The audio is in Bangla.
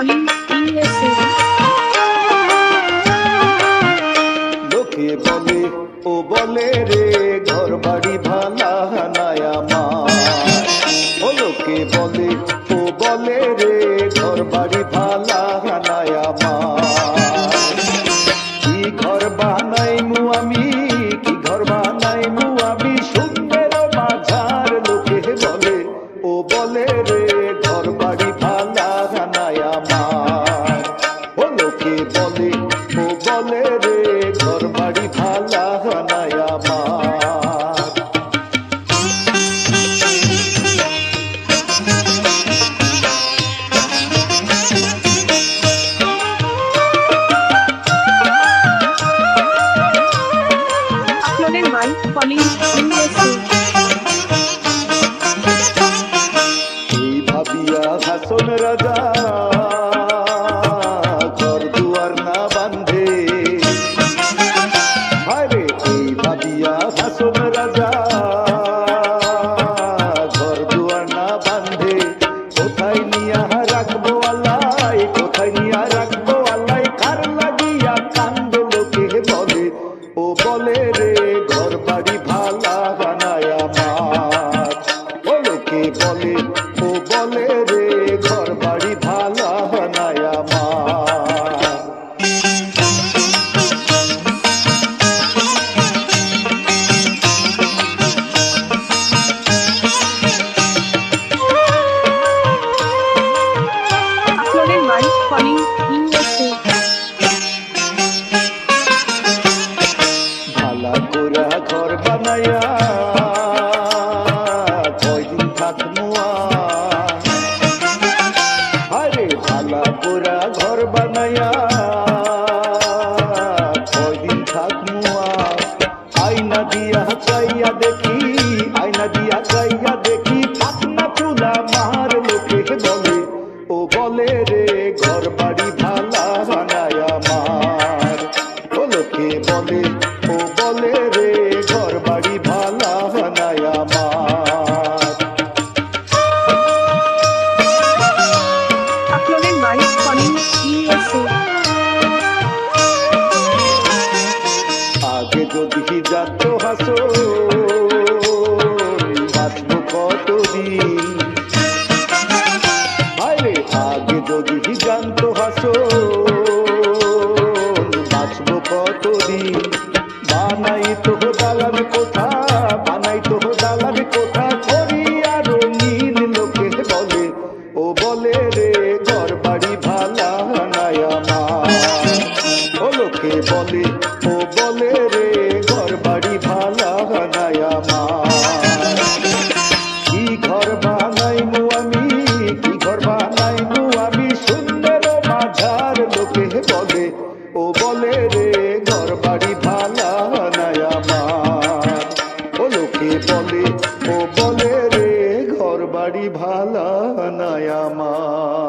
continuously. লোকে বলে, ও বলে রে ঘর বাড়ি ভালা হানায় মা ও লোকে বলে, ও বলে রে ঘর বাড়ি ভালা হানায় by Pauline USA. এই ভাবিয়া হাসন রাজা বলে ও বলে গোরা ঘর বানায়া কয়দিন থাকমু আইনা দিয়া চাইয়া দেখি আইনা দিয়া চাইয়া দেখি পাতনা চুলা মার লোকে বলে, ও বলে রে ঘর বাড়ি ভালা বানায় আমার ও লোকে বলে হবে যদি জাত হাসো, বাঁচব কতদিন? আরে আগে যদি জানত হাসো, বাঁচব কতদিন? বানাই তো দালান কোথা বানাই তো দালান কোথা করি? আর নীল লোকে বলে ও বলে রে ঘর বাড়ি ভালা নাই আমার। ও লোকে বলে, ও বলে ও বলে রে ঘর বাড়ি ভালা নাই আমার। ও লোকে বলে, ও বলে রে ঘর বাড়ি ভালা নাই আমার।